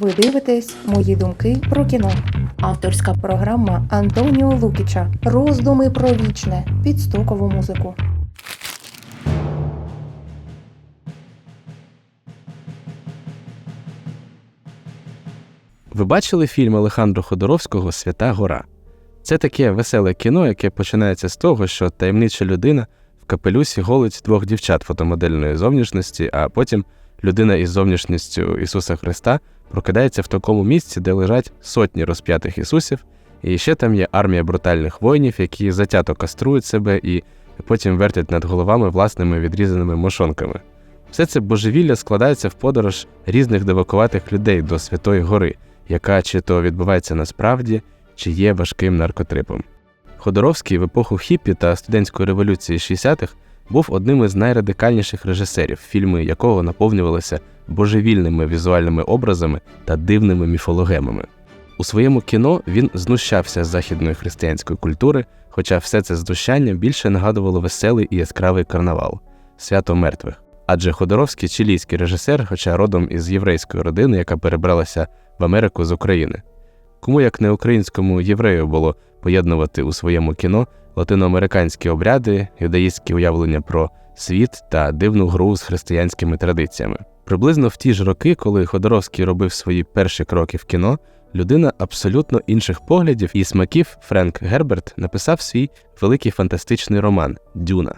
Ви дивитесь мої думки про кіно. Авторська програма Антоніо Лукіча. Роздуми про вічне під стокову музику. Ви бачили фільм Олександру Ходоровського Свята Гора? Це таке веселе кіно, яке починається з того, що таємнича людина в капелюсі голить двох дівчат фотомодельної зовнішності, а потім людина із зовнішністю Ісуса Христа прокидається в такому місці, де лежать сотні розп'ятих Ісусів, і ще там є армія брутальних воїнів, які затято каструють себе і потім вертять над головами власними відрізаними мошонками. Все це божевілля складається в подорож різних дивакуватих людей до Святої Гори, яка чи то відбувається насправді, чи є важким наркотрипом. Ходоровський в епоху хіппі та студентської революції 60-х був одним із найрадикальніших режисерів, фільми якого наповнювалися божевільними візуальними образами та дивними міфологемами. У своєму кіно він знущався з західної християнської культури, хоча все це знущання більше нагадувало веселий і яскравий карнавал свято мертвих. Адже Ходоровський чилійський режисер, хоча родом із єврейської родини, яка перебралася в Америку з України. Кому як не українському єврею було поєднувати у своєму кіно латиноамериканські обряди, юдаїстські уявлення про світ та дивну гру з християнськими традиціями. Приблизно в ті ж роки, коли Ходоровський робив свої перші кроки в кіно, людина абсолютно інших поглядів і смаків Френк Герберт написав свій великий фантастичний роман Дюна.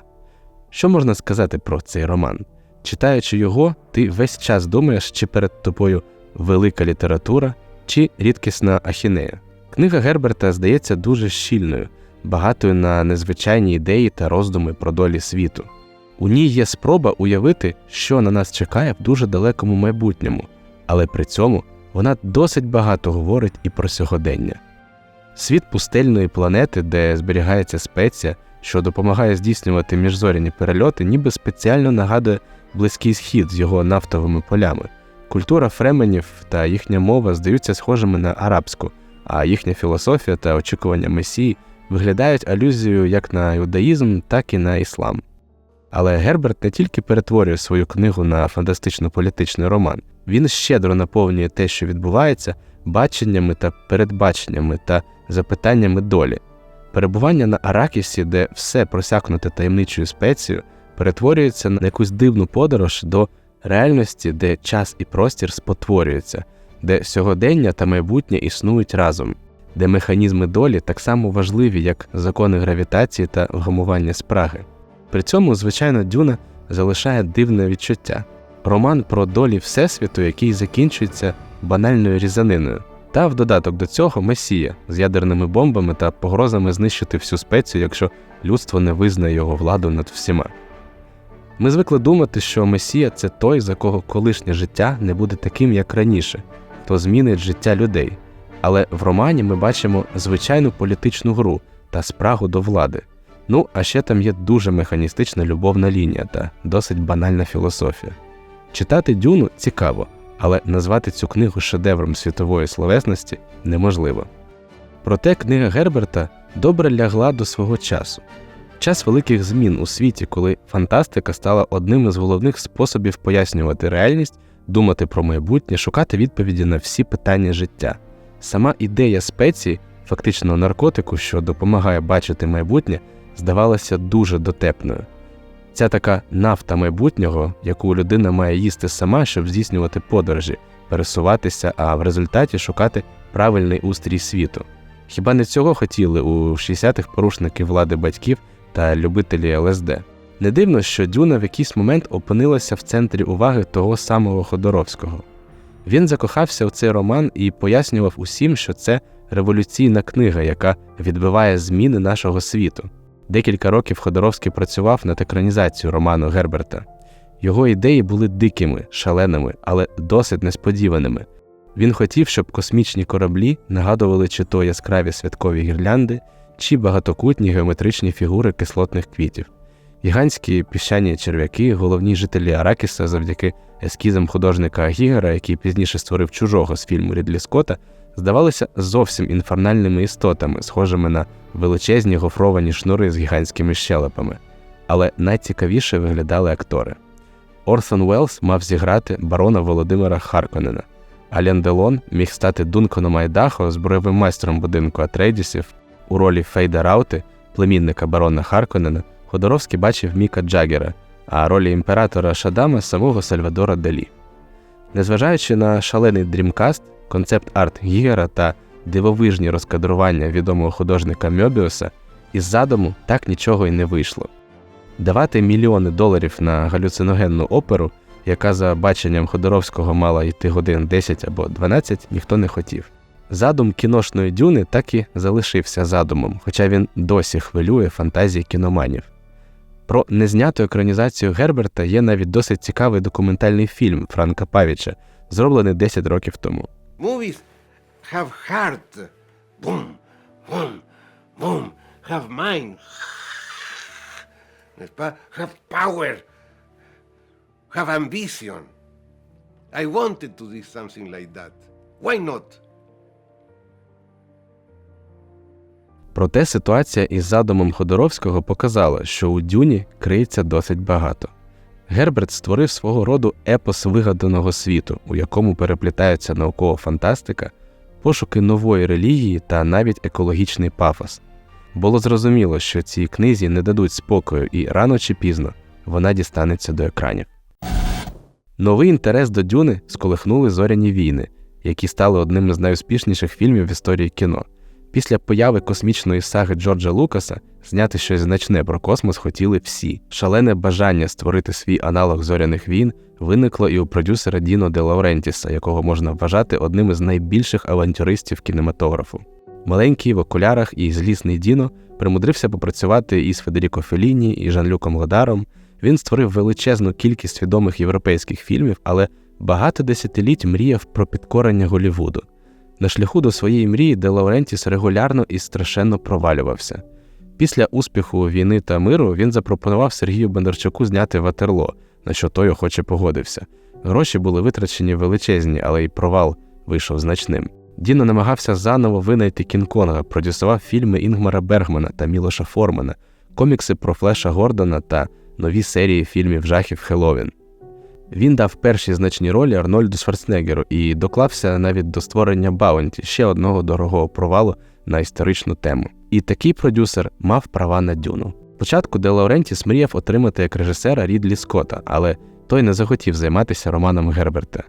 Що можна сказати про цей роман? Читаючи його, ти весь час думаєш, чи перед тобою велика література, чи рідкісна ахінея. Книга Герберта здається дуже щільною, багатою на незвичайні ідеї та роздуми про долі світу. У ній є спроба уявити, що на нас чекає в дуже далекому майбутньому, але при цьому вона досить багато говорить і про сьогодення. Світ пустельної планети, де зберігається спеція, що допомагає здійснювати міжзоряні перельоти, ніби спеціально нагадує близький схід з його нафтовими полями. Культура фременів та їхня мова здаються схожими на арабську, а їхня філософія та очікування месії виглядають алюзією як на юдаїзм, так і на іслам. Але Герберт не тільки перетворює свою книгу на фантастично-політичний роман, він щедро наповнює те, що відбувається, баченнями та передбаченнями та запитаннями долі. Перебування на Аракісі, де все просякнуте таємничою спецією, перетворюється на якусь дивну подорож до реальності, де час і простір спотворюються, де сьогодення та майбутнє існують разом, де механізми долі так само важливі, як закони гравітації та вгамування спраги. При цьому, звичайно, Дюна залишає дивне відчуття роман про долі Всесвіту, який закінчується банальною різаниною. Та в додаток до цього Месія з ядерними бомбами та погрозами знищити всю спецію, якщо людство не визнає його владу над всіма. Ми звикли думати, що Месія це той, за кого колишнє життя не буде таким, як раніше, хто змінить життя людей. Але в романі ми бачимо звичайну політичну гру та спрагу до влади. Ну, а ще там є дуже механістична любовна лінія та досить банальна філософія. Читати Дюну цікаво, але назвати цю книгу шедевром світової словесності неможливо. Проте книга Герберта добре лягла до свого часу. Час великих змін у світі, коли фантастика стала одним із головних способів пояснювати реальність, думати про майбутнє, шукати відповіді на всі питання життя. Сама ідея спеції, фактично наркотику, що допомагає бачити майбутнє, здавалася дуже дотепною. Ця така нафта майбутнього, яку людина має їсти сама, щоб здійснювати подорожі, пересуватися, а в результаті шукати правильний устрій світу. Хіба не цього хотіли у 60-х порушники влади батьків та любителі ЛСД? Не дивно, що Дюна в якийсь момент опинилася в центрі уваги того самого Ходоровського. Він закохався в цей роман і пояснював усім, що це революційна книга, яка відбиває зміни нашого світу. Декілька років Ходоровський працював над екранізацією роману Герберта. Його ідеї були дикими, шаленими, але досить несподіваними. Він хотів, щоб космічні кораблі нагадували чи то яскраві святкові гірлянди, чи багатокутні геометричні фігури кислотних квітів. Гігантські піщані черв'яки, головні жителі Аракіса завдяки ескізам художника Гігера, який пізніше створив чужого з фільму Рідлі Скотта, здавалися зовсім інфернальними істотами, схожими на величезні гофровані шнури з гігантськими щелепами. Але найцікавіше виглядали актори. Орсон Уеллс мав зіграти барона Володимира Харконена. Ален Делон міг стати Дунканом Айдахо, збройовим майстром будинку Атрейдісів. У ролі Фейда Раути, племінника барона Харконена, Ходоровський бачив Міка Джаггера, а ролі імператора Шадама самого Сальвадора Далі. Незважаючи на шалений дрімкаст, концепт арт Гігера та дивовижні розкадрування відомого художника Мьобіуса, із задуму так нічого й не вийшло. Давати мільйони доларів на галюциногенну оперу, яка за баченням Ходоровського мала йти годин 10 або 12, ніхто не хотів. Задум кіношної дюни так і залишився задумом, хоча він досі хвилює фантазії кіноманів. Про незняту екранізацію Герберта є навіть досить цікавий документальний фільм Франка Павіча, зроблений 10 років тому. Movies have heart. Boom, boom, boom. Have mind. Have power. Have ambition. I wanted to do something like that. Why not? Проте ситуація із задумом Ходоровського показала, що у Дюні криється досить багато. Герберт створив свого роду епос вигаданого світу, у якому переплітаються наукова фантастика, пошуки нової релігії та навіть екологічний пафос. Було зрозуміло, що цій книзі не дадуть спокою, і рано чи пізно вона дістанеться до екранів. Новий інтерес до Дюни сколихнули зоряні війни, які стали одним із найуспішніших фільмів в історії кіно. Після появи космічної саги Джорджа Лукаса зняти щось значне про космос хотіли всі. Шалене бажання створити свій аналог зоряних війн виникло і у продюсера Діно де Лаурентіса, якого можна вважати одним із найбільших авантюристів кінематографу. Маленький в окулярах і злісний Діно примудрився попрацювати із Федеріко Феліні і Жан-Люком Годаром. Він створив величезну кількість відомих європейських фільмів, але багато десятиліть мріяв про підкорення Голлівуду. На шляху до своєї мрії Де Лаурентіс регулярно і страшенно провалювався. Після успіху війни та миру він запропонував Сергію Бондарчуку зняти Ватерло, на що той охоче погодився. Гроші були витрачені величезні, але й провал вийшов значним. Діно намагався заново винайти Кінг-Конга, продюсував фільми Інгмара Бергмана та Мілоша Формана, комікси про Флеша Гордона та нові серії фільмів жахів Хеллоуін. Він дав перші значні ролі Арнольду Шварценеггеру і доклався навіть до створення Баунті, ще одного дорогого провалу на історичну тему. І такий продюсер мав права на дюну. Спочатку Де Лаурентіс мріяв отримати як режисера Рідлі Скотта, але той не захотів займатися романом Герберта.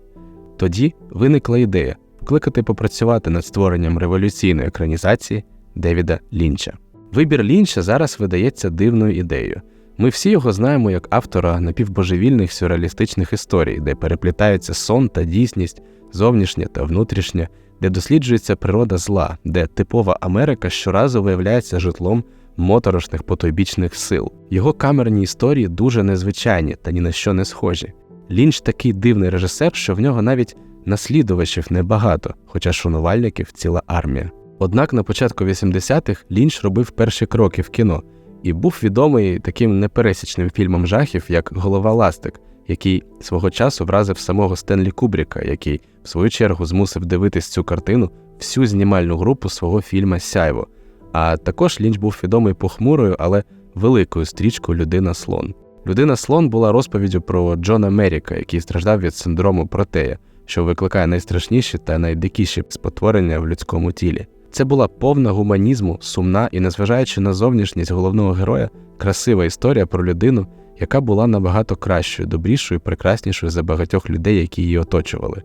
Тоді виникла ідея покликати попрацювати над створенням революційної екранізації Девіда Лінча. Вибір Лінча зараз видається дивною ідеєю. Ми всі його знаємо як автора напівбожевільних сюрреалістичних історій, де переплітаються сон та дійсність, зовнішнє та внутрішнє, де досліджується природа зла, де типова Америка щоразу виявляється житлом моторошних потойбічних сил. Його камерні історії дуже незвичайні та ні на що не схожі. Лінч такий дивний режисер, що в нього навіть наслідувачів небагато, хоча шанувальників ціла армія. Однак на початку 80-х Лінч робив перші кроки в кіно і був відомий таким непересічним фільмом жахів, як Голова Ластик, який свого часу вразив самого Стенлі Кубріка, який, в свою чергу, змусив дивитись цю картину всю знімальну групу свого фільма Сяйво. А також Лінч був відомий похмурою, але великою стрічкою Людина слон. Людина слон була розповіддю про Джона Меріка, який страждав від синдрому протея, що викликає найстрашніші та найдикіші спотворення в людському тілі. Це була повна гуманізму, сумна і, незважаючи на зовнішність головного героя, красива історія про людину, яка була набагато кращою, добрішою, прекраснішою за багатьох людей, які її оточували.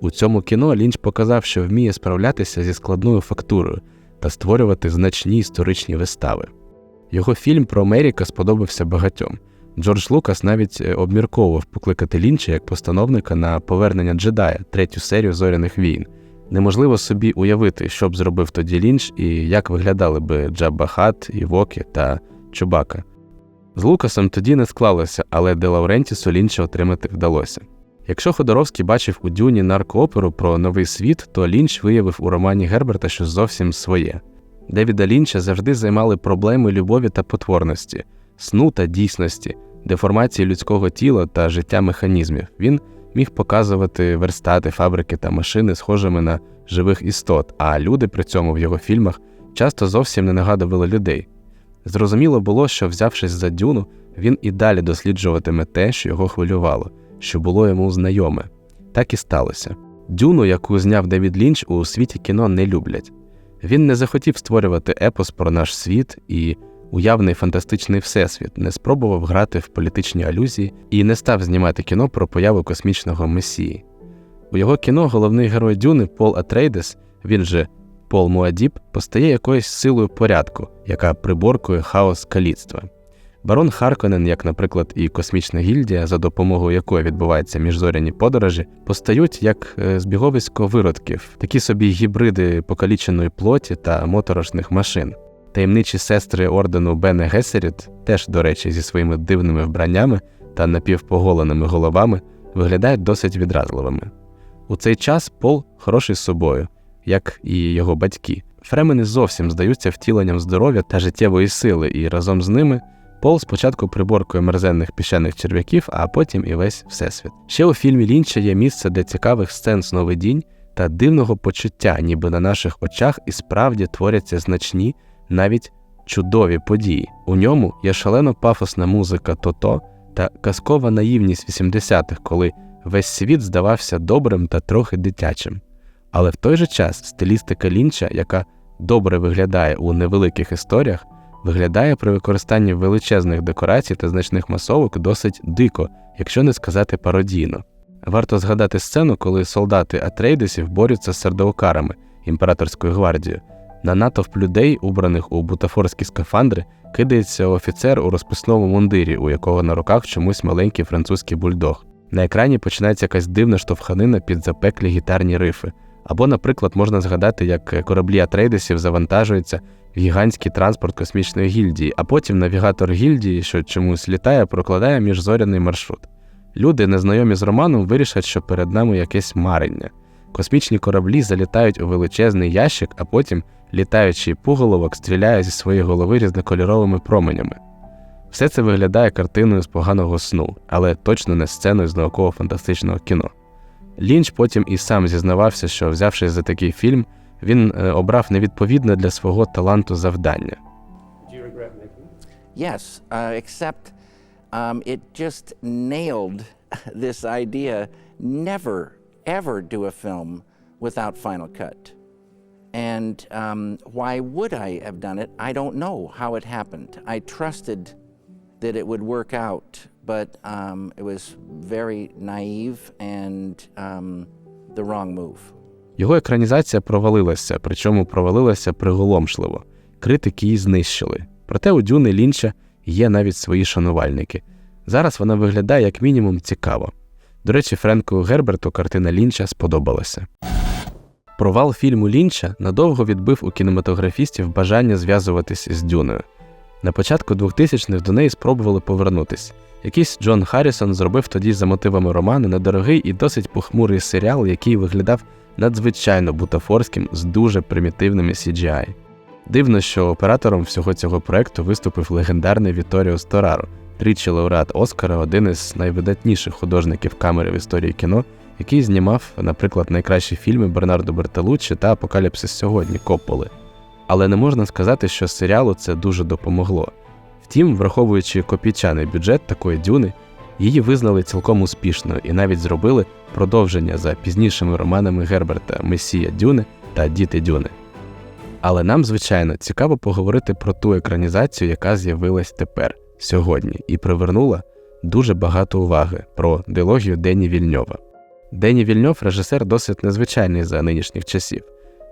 У цьому кіно Лінч показав, що вміє справлятися зі складною фактурою та створювати значні історичні вистави. Його фільм про Меріка сподобався багатьом. Джордж Лукас навіть е, обмірковував покликати Лінча як постановника на повернення джедая, третю серію зоряних війн. Неможливо собі уявити, що б зробив тоді Лінч і як виглядали би Джабба Хат, Івокі та Чубака. З Лукасом тоді не склалося, але Де Лаурентісу Лінча отримати вдалося. Якщо Ходоровський бачив у Дюні наркооперу про новий світ, то Лінч виявив у романі Герберта щось зовсім своє. Девіда Лінча завжди займали проблеми любові та потворності, сну та дійсності, деформації людського тіла та життя механізмів. Він міг показувати верстати, фабрики та машини схожими на живих істот, а люди при цьому в його фільмах часто зовсім не нагадували людей. Зрозуміло було, що, взявшись за дюну, він і далі досліджуватиме те, що його хвилювало, що було йому знайоме. Так і сталося. Дюну, яку зняв Девід Лінч, у світі кіно не люблять. Він не захотів створювати епос про наш світ і уявний фантастичний всесвіт, не спробував грати в політичні алюзії і не став знімати кіно про появу космічного месії. У його кіно головний герой Дюни Пол Атрейдес, він же Пол Муадіб, постає якоюсь силою порядку, яка приборкує хаос каліцтва. Барон Харконен, як, наприклад, і космічна гільдія, за допомогою якої відбуваються міжзоряні подорожі, постають як е, збіговисько виродків, такі собі гібриди покаліченої плоті та моторошних машин. Таємничі сестри ордену Бене Гесеріт, теж, до речі, зі своїми дивними вбраннями та напівпоголеними головами, виглядають досить відразливими. У цей час Пол хороший з собою, як і його батьки. Фремени зовсім здаються втіленням здоров'я та життєвої сили, і разом з ними Пол спочатку приборкує мерзенних піщаних черв'яків, а потім і весь всесвіт. Ще у фільмі Лінча є місце для цікавих сцен сновидінь та дивного почуття, ніби на наших очах і справді творяться значні, навіть чудові події. У ньому є шалено пафосна музика Тото та казкова наївність 80-х, коли весь світ здавався добрим та трохи дитячим. Але в той же час стилістика Лінча, яка добре виглядає у невеликих історіях, виглядає при використанні величезних декорацій та значних масовок досить дико, якщо не сказати пародійно. Варто згадати сцену, коли солдати Атрейдесів борються з сердоукарами імператорською гвардією. На натовп людей, убраних у бутафорські скафандри, кидається офіцер у розписному мундирі, у якого на руках чомусь маленький французький бульдог. На екрані починається якась дивна штовханина під запеклі гітарні рифи. Або, наприклад, можна згадати, як кораблі Атрейдесів завантажуються в гігантський транспорт космічної гільдії, а потім навігатор гільдії, що чомусь літає, прокладає міжзоряний маршрут. Люди, незнайомі з романом, вирішать, що перед нами якесь марення. Космічні кораблі залітають у величезний ящик, а потім, літаючий пуголовок, стріляє зі своєї голови різнокольоровими променями. Все це виглядає картиною з поганого сну, але точно не сценою з науково-фантастичного кіно. Лінч потім і сам зізнавався, що, взявшись за такий фільм, він е, обрав невідповідне для свого таланту завдання. Yes, uh, except um, it just nailed this idea never, ever do a film without Final Cut. And um, why would I have done it? I don't know how it happened. I trusted that it would work out, but um, it was very naive and um, the wrong move. Його екранізація провалилася, причому провалилася приголомшливо. Критики її знищили. Проте у Дюни Лінча є навіть свої шанувальники. Зараз вона виглядає як мінімум цікаво. До речі, Френку Герберту картина Лінча сподобалася. Провал фільму Лінча надовго відбив у кінематографістів бажання зв'язуватись з Дюною. На початку 2000-х до неї спробували повернутись. Якийсь Джон Харрісон зробив тоді за мотивами роману недорогий і досить похмурий серіал, який виглядав надзвичайно бутафорським з дуже примітивними CGI. Дивно, що оператором всього цього проекту виступив легендарний Віторіо Стораро, тричі лауреат Оскара, один із найвидатніших художників камери в історії кіно, який знімав, наприклад, найкращі фільми Бернардо Бертолуччі та Апокаліпсис сьогодні Копполи. Але не можна сказати, що серіалу це дуже допомогло. Втім, враховуючи копійчаний бюджет такої дюни, її визнали цілком успішною і навіть зробили продовження за пізнішими романами Герберта Месія Дюни та Діти Дюни. Але нам, звичайно, цікаво поговорити про ту екранізацію, яка з'явилась тепер, сьогодні, і привернула дуже багато уваги про дилогію Дені Вільньова. Дені Вільньов режисер досить незвичайний за нинішніх часів.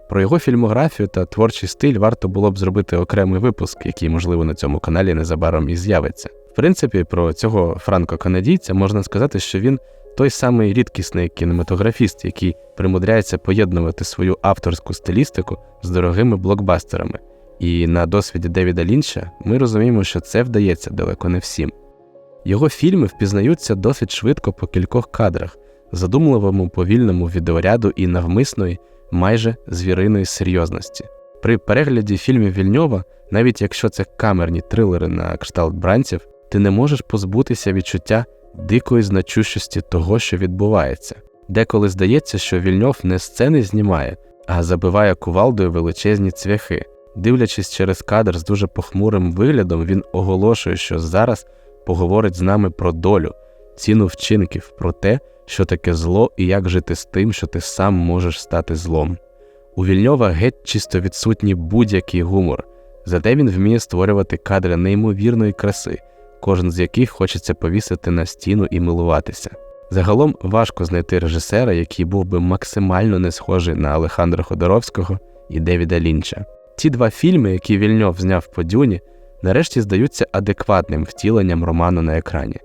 Про його фільмографію та творчий стиль варто було б зробити окремий випуск, який, можливо, на цьому каналі незабаром і з'явиться. В принципі, про цього франко-канадійця можна сказати, що він той самий рідкісний кінематографіст, який примудряється поєднувати свою авторську стилістику з дорогими блокбастерами. І на досвіді Девіда Лінча ми розуміємо, що це вдається далеко не всім. Його фільми впізнаються досить швидко по кількох кадрах, задумливому повільному відеоряду і навмисної, майже звіриної серйозності. При перегляді фільмів Вільньова, навіть якщо це камерні трилери на кшталт бранців, ти не можеш позбутися відчуття дикої значущості того, що відбувається. Деколи здається, що Вільньов не сцени знімає, а забиває кувалдою величезні цвяхи. Дивлячись через кадр з дуже похмурим виглядом, він оголошує, що зараз поговорить з нами про долю, ціну вчинків, про те, що таке зло і як жити з тим, що ти сам можеш стати злом. У Вільньова геть чисто відсутній будь-який гумор, зате він вміє створювати кадри неймовірної краси, кожен з яких хочеться повісити на стіну і милуватися. Загалом важко знайти режисера, який був би максимально не схожий на Алехандра Ходоровського і Девіда Лінча. Ті два фільми, які Вільньов зняв по дюні, нарешті здаються адекватним втіленням роману на екрані.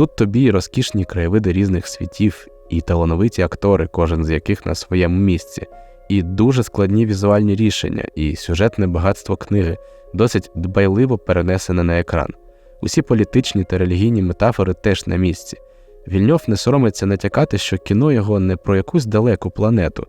Тут тобі і розкішні краєвиди різних світів, і талановиті актори, кожен з яких на своєму місці, і дуже складні візуальні рішення, і сюжетне багатство книги, досить дбайливо перенесене на екран. Усі політичні та релігійні метафори теж на місці. Вільньов не соромиться натякати, що кіно його не про якусь далеку планету,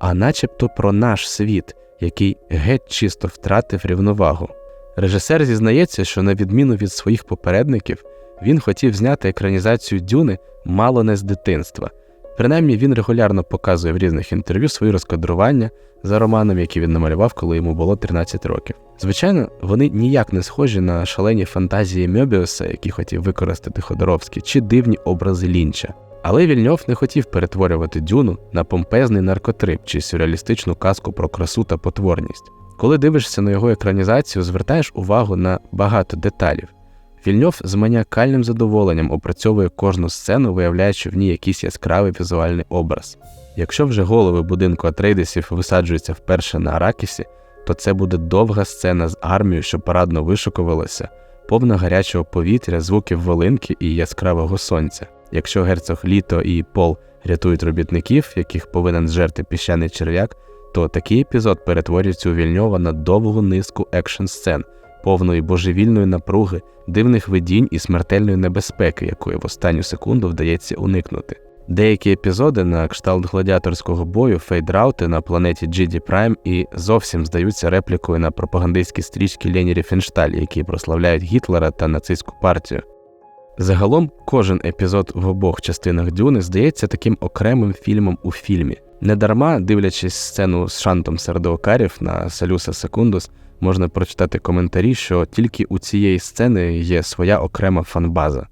а начебто про наш світ, який геть чисто втратив рівновагу. Режисер зізнається, що на відміну від своїх попередників, він хотів зняти екранізацію Дюни мало не з дитинства. Принаймні він регулярно показує в різних інтерв'ю свої розкадрування за романом, який він намалював, коли йому було 13 років. Звичайно, вони ніяк не схожі на шалені фантазії Мьобіуса, які хотів використати Ходоровський, чи дивні образи Лінча. Але Вільньов не хотів перетворювати Дюну на помпезний наркотрип чи сюрреалістичну казку про красу та потворність. Коли дивишся на його екранізацію, звертаєш увагу на багато деталів. Вільньов з маніакальним задоволенням опрацьовує кожну сцену, виявляючи в ній якийсь яскравий візуальний образ. Якщо вже голови будинку Атрейдесів висаджуються вперше на Аракісі, то це буде довга сцена з армією, що парадно вишукувалася, повна гарячого повітря, звуків волинки і яскравого сонця. Якщо герцог Літо і Пол рятують робітників, яких повинен зжерти піщаний черв'як, то такий епізод перетворюється у Вільньова на довгу низку екшн сцен, повної божевільної напруги, дивних видінь і смертельної небезпеки, якої в останню секунду вдається уникнути. Деякі епізоди на кшталт гладіаторського бою фейдраути на планеті GD Prime і зовсім здаються реплікою на пропагандистські стрічки Лені Ріфеншталь, які прославляють Гітлера та нацистську партію. Загалом кожен епізод в обох частинах Дюни здається таким окремим фільмом у фільмі. Недарма, дивлячись сцену з шантом сердоокарів на Салюса Секундус, можна прочитати коментарі, що тільки у цієї сцени є своя окрема фанбаза.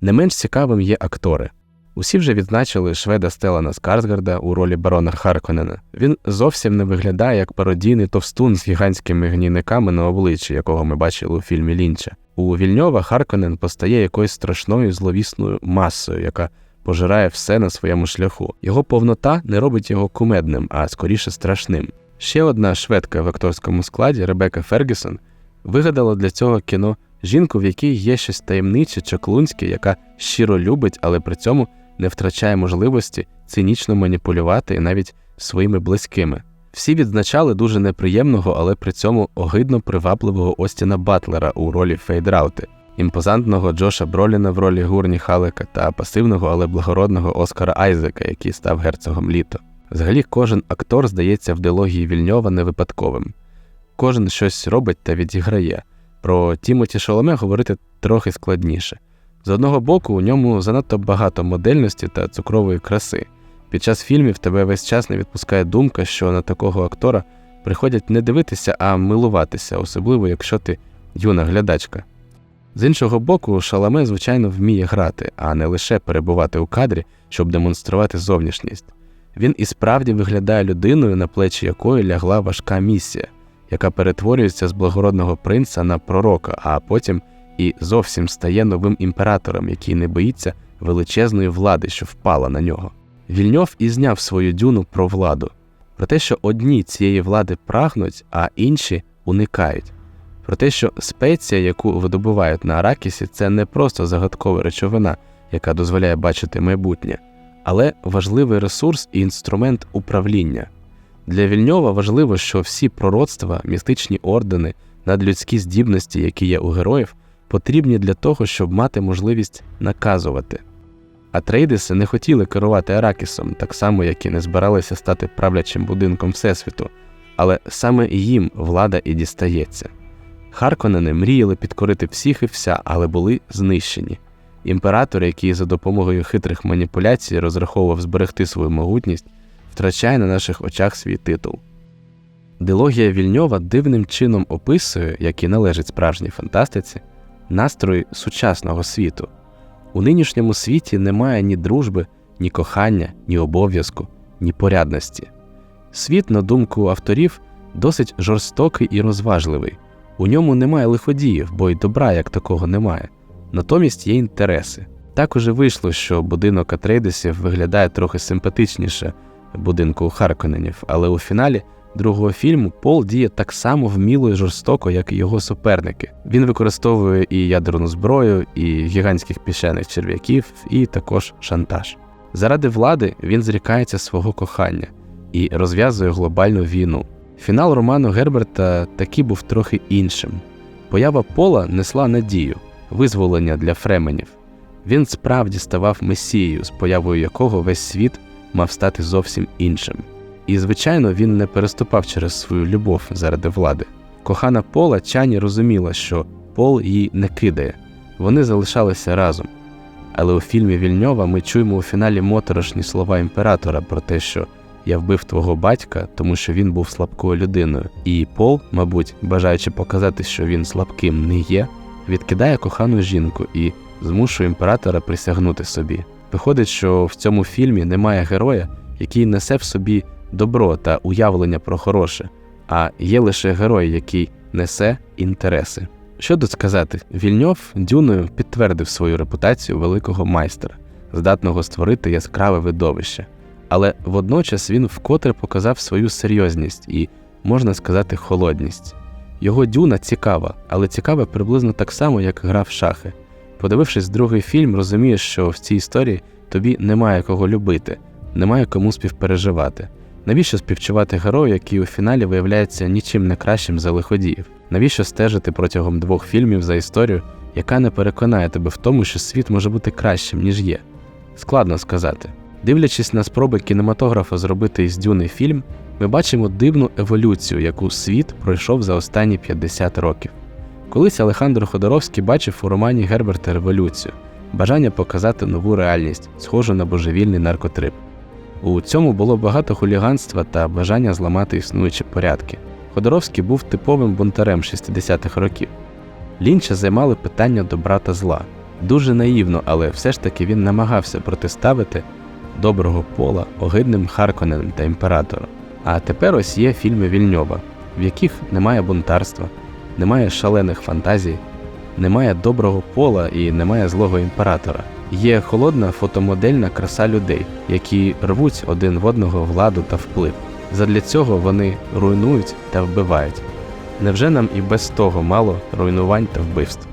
Не менш цікавим є актори. Усі вже відзначили шведа Стелана Скарсгарда у ролі барона Харконена. Він зовсім не виглядає як пародійний товстун з гігантськими гнійниками на обличчі, якого ми бачили у фільмі Лінча. У Вільньова Харконен постає якоюсь страшною зловісною масою, яка пожирає все на своєму шляху. Його повнота не робить його кумедним, а скоріше страшним. Ще одна шведка в акторському складі Ребека Фергюсон вигадала для цього кіно жінку, в якій є щось таємниче, чаклунське, яка щиро любить, але при цьому не втрачає можливості цинічно маніпулювати навіть своїми близькими. Всі відзначали дуже неприємного, але при цьому огидно привабливого Остіна Батлера у ролі Фейдраути, імпозантного Джоша Броліна в ролі Гурні Халека та пасивного, але благородного Оскара Айзека, який став герцогом літо. Взагалі, кожен актор здається в дилогії Вільньова не випадковим. Кожен щось робить та відіграє. Про Тімоті Шоломе говорити трохи складніше. З одного боку, у ньому занадто багато модельності та цукрової краси. Під час фільмів тебе весь час не відпускає думка, що на такого актора приходять не дивитися, а милуватися, особливо якщо ти юна глядачка. З іншого боку, Шаламе, звичайно, вміє грати, а не лише перебувати у кадрі, щоб демонструвати зовнішність. Він і справді виглядає людиною, на плечі якої лягла важка місія, яка перетворюється з благородного принца на пророка, а потім і зовсім стає новим імператором, який не боїться величезної влади, що впала на нього. Вільньов і зняв свою дюну про владу, про те, що одні цієї влади прагнуть, а інші уникають. Про те, що спеція, яку видобувають на Аракісі, це не просто загадкова речовина, яка дозволяє бачити майбутнє, але важливий ресурс і інструмент управління. Для Вільньова важливо, що всі пророцтва, містичні ордени, надлюдські здібності, які є у героїв, потрібні для того, щоб мати можливість наказувати. А не хотіли керувати Аракісом, так само, як і не збиралися стати правлячим будинком Всесвіту, але саме їм влада і дістається. Харконени мріяли підкорити всіх і вся, але були знищені. Імператор, який за допомогою хитрих маніпуляцій розраховував зберегти свою могутність, втрачає на наших очах свій титул. Дилогія Вільньова дивним чином описує, як і належить справжній фантастиці, настрої сучасного світу. У нинішньому світі немає ні дружби, ні кохання, ні обов'язку, ні порядності. Світ, на думку авторів, досить жорстокий і розважливий. У ньому немає лиходіїв, бо й добра як такого немає. Натомість є інтереси. Також і вийшло, що будинок Атрейдесів виглядає трохи симпатичніше будинку Харконенів, але у фіналі другого фільму Пол діє так само вміло і жорстоко, як і його суперники. Він використовує і ядерну зброю, і гігантських піщаних черв'яків, і також шантаж. Заради влади він зрікається свого кохання і розв'язує глобальну війну. Фінал роману Герберта таки був трохи іншим. Поява Пола несла надію, визволення для фременів. Він справді ставав месією, з появою якого весь світ мав стати зовсім іншим. І, звичайно, він не переступав через свою любов заради влади. Кохана Пола Чані розуміла, що Пол її не кидає, вони залишалися разом. Але у фільмі Вільньова ми чуємо у фіналі моторошні слова імператора про те, що я вбив твого батька, тому що він був слабкою людиною. І Пол, мабуть, бажаючи показати, що він слабким не є, відкидає кохану жінку і змушує імператора присягнути собі. Виходить, що в цьому фільмі немає героя, який несе в собі добро та уявлення про хороше, а є лише герой, який несе інтереси. Що тут сказати, Вільньов дюною підтвердив свою репутацію великого майстра, здатного створити яскраве видовище. Але водночас він вкотре показав свою серйозність і, можна сказати, холодність. Його дюна цікава, але цікава приблизно так само, як гра в шахи. Подивившись другий фільм, розумієш, що в цій історії тобі немає кого любити, немає кому співпереживати. Навіщо співчувати герою, який у фіналі виявляється нічим не кращим за лиходіїв? Навіщо стежити протягом двох фільмів за історію, яка не переконає тебе в тому, що світ може бути кращим, ніж є? Складно сказати. Дивлячись на спроби кінематографа зробити із дюни фільм, ми бачимо дивну еволюцію, яку світ пройшов за останні 50 років. Колись Алехандро Ходоровський бачив у романі Герберта революцію, бажання показати нову реальність, схожу на божевільний наркотрип. У цьому було багато хуліганства та бажання зламати існуючі порядки. Ходоровський був типовим бунтарем 60-х років. Лінча займали питання добра та зла. Дуже наївно, але все ж таки він намагався протиставити доброго пола огидним Харконенам та імператору. А тепер ось є фільми Вільньова, в яких немає бунтарства, немає шалених фантазій, немає доброго пола і немає злого імператора. Є холодна фотомодельна краса людей, які рвуть один в одного владу та вплив. Задля цього вони руйнують та вбивають. Невже нам і без того мало руйнувань та вбивств?